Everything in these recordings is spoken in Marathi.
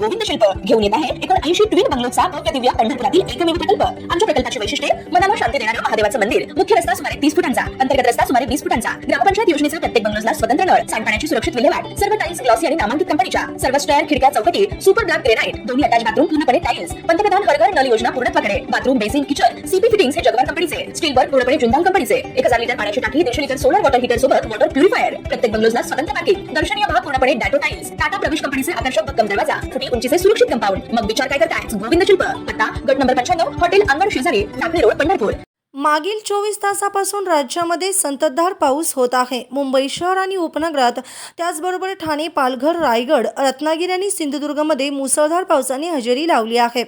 गोविंद शिल्प घेऊन येत आहेत. एकोणऐंशी ट्विन बंगलोचा भव्य दिव्य पंढरपुरातील एकमेव प्रकल्प. आमच्या प्रकल्पाची वैशिष्ट्ये मनाला शांती देणारं महादेवाचं मंदिर. मुख्य रस्ता सुमारे तीस फुटांचा अंतर्गत रस्ता सुमारे वीस फुटांचा. ग्रामपंचायत योजनेचा प्रत्येक बंगलोजला स्वतंत्र नळ सांडपाण्याची सुरक्षित विल्हेवाट सर्व टाईल्स ग्लॉसी आणि नामांकित कंपनीच्या सर्व स्टॅर खिडक्या चौकटी सुपर ब्लॅक ग्रेनाइट दोन्ही अटॅच बाथरूम पूर्णपणे टाईल्स पंतप्रधान हरघर नल योजना पूर्णत्वाकडे bathroom basin kitchen CP fittings हे जगभर कंपनीचे स्टीलवर पूर्णपणे जिंदाल कंपनीचे एक हजार लिटर पाण्याची टाकी दीडशे लिटर सोलर वॉटर हीटर सोबत वॉटर प्युरिफायर प्रत्येक बंगलोजला स्वतंत्र पार्किंग दर्शनीय भाग पूर्णपणे डॅटो टाइल्स टाटा प्रवेश कंपनीचे आकर्षक भक्कम दरवाजा. फुटी उंचीचे सुरक्षित कंपाऊंड मग विचार काय करताय? गोविंद शिल्प. पत्ता गट नंबर पंच्याण्णव हॉटेल अंगण शेजारी टाकळी रोड पंढरपूर. मागील चोवीस तासापासून राज्यामध्ये संततधार पाऊस होत आहे. मुंबई शहर आणि उपनगरात त्याचबरोबर ठाणे पालघर रायगड रत्नागिरी आणि सिंधुदुर्गमध्ये मुसळधार पावसाने हजेरी लावली आहे.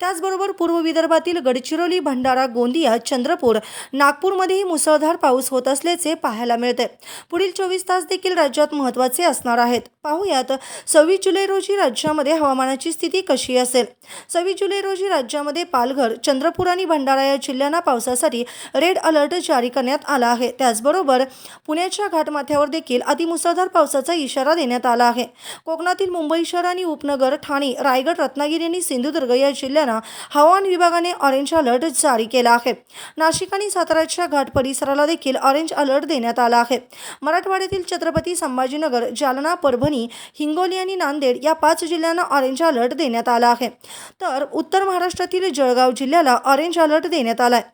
त्याचबरोबर पूर्व विदर्भातील गडचिरोली भंडारा गोंदिया चंद्रपूर नागपूरमध्येही मुसळधार पाऊस होत असल्याचे पाहायला मिळते. पुढील चोवीस तास देखील राज्यात महत्त्वाचे असणार आहेत. पाहूयात सव्वीस जुलै रोजी राज्यामध्ये हवामानाची स्थिती कशी असेल? सव्वीस जुलै रोजी राज्यामध्ये पालघर चंद्रपूर आणि भंडारा या जिल्ह्यांना पावसासाठी रेड अलर्ट जारी करण्यात आला आहे. त्याचबरोबर पुण्याच्या घाटमाथ्यावर देखील अतिमुसळधार पावसाचा इशारा देण्यात आला आहे. कोकणातील मुंबई शहर आणि उपनगर ठाणे रायगड रत्नागिरी आणि सिंधुदुर्ग या जिल्ह्यांना हवामान विभागाने ऑरेंज अलर्ट जारी केला आहे. नाशिक आणि साताऱ्याच्या घाट परिसराला देखील ऑरेंज अलर्ट देण्यात आला आहे. मराठवाड्यातील छत्रपती संभाजीनगर जालना परभणी हिंगोली आणि नांदेड या पाच जिल्ह्यांना ऑरेंज अलर्ट देण्यात आला आहे. तर उत्तर महाराष्ट्रातील जळगाव जिल्ह्याला ऑरेंज अलर्ट देण्यात आला आहे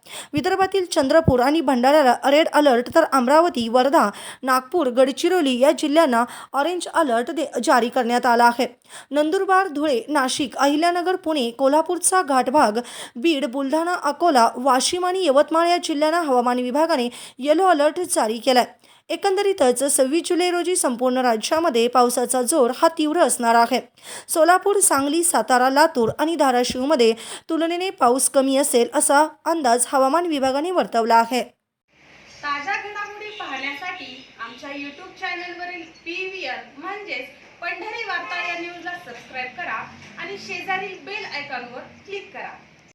विदर्भातील चंद्रपूर आणि भंडाऱ्याला रेड अलर्ट तर अमरावती वर्धा नागपूर गडचिरोली या जिल्ह्यांना ऑरेंज अलर्ट दे जारी करण्यात आला आहे. नंदुरबार धुळे नाशिक अहिल्यानगर पुणे कोल्हापूरचा घाटभाग बीड बुलढाणा अकोला वाशिम आणि यवतमाळ या जिल्ह्यांना हवामान विभागाने येलो अलर्ट जारी केला आहे एकंदरीतच सव्वीस जुलै रोजी संपूर्ण राज्यामध्ये पावसाचा जोर हा तीव्र असणार आहे. सोलापूर सांगली सातारा लातूर आणि धाराशिवमध्ये तुलनेने पाऊस कमी असेल असा अंदाज हवामान विभागाने वर्तवला आहे. ताज्या घडामोडी पाहण्यासाठी आमच्या यूट्यूब चॅनलवरील पी व्ही आर म्हणजेच पंढरी वार्ता या न्यूजला सबस्क्राईब करा आणि शेजारील बेल आयकॉनवर क्लिक करा.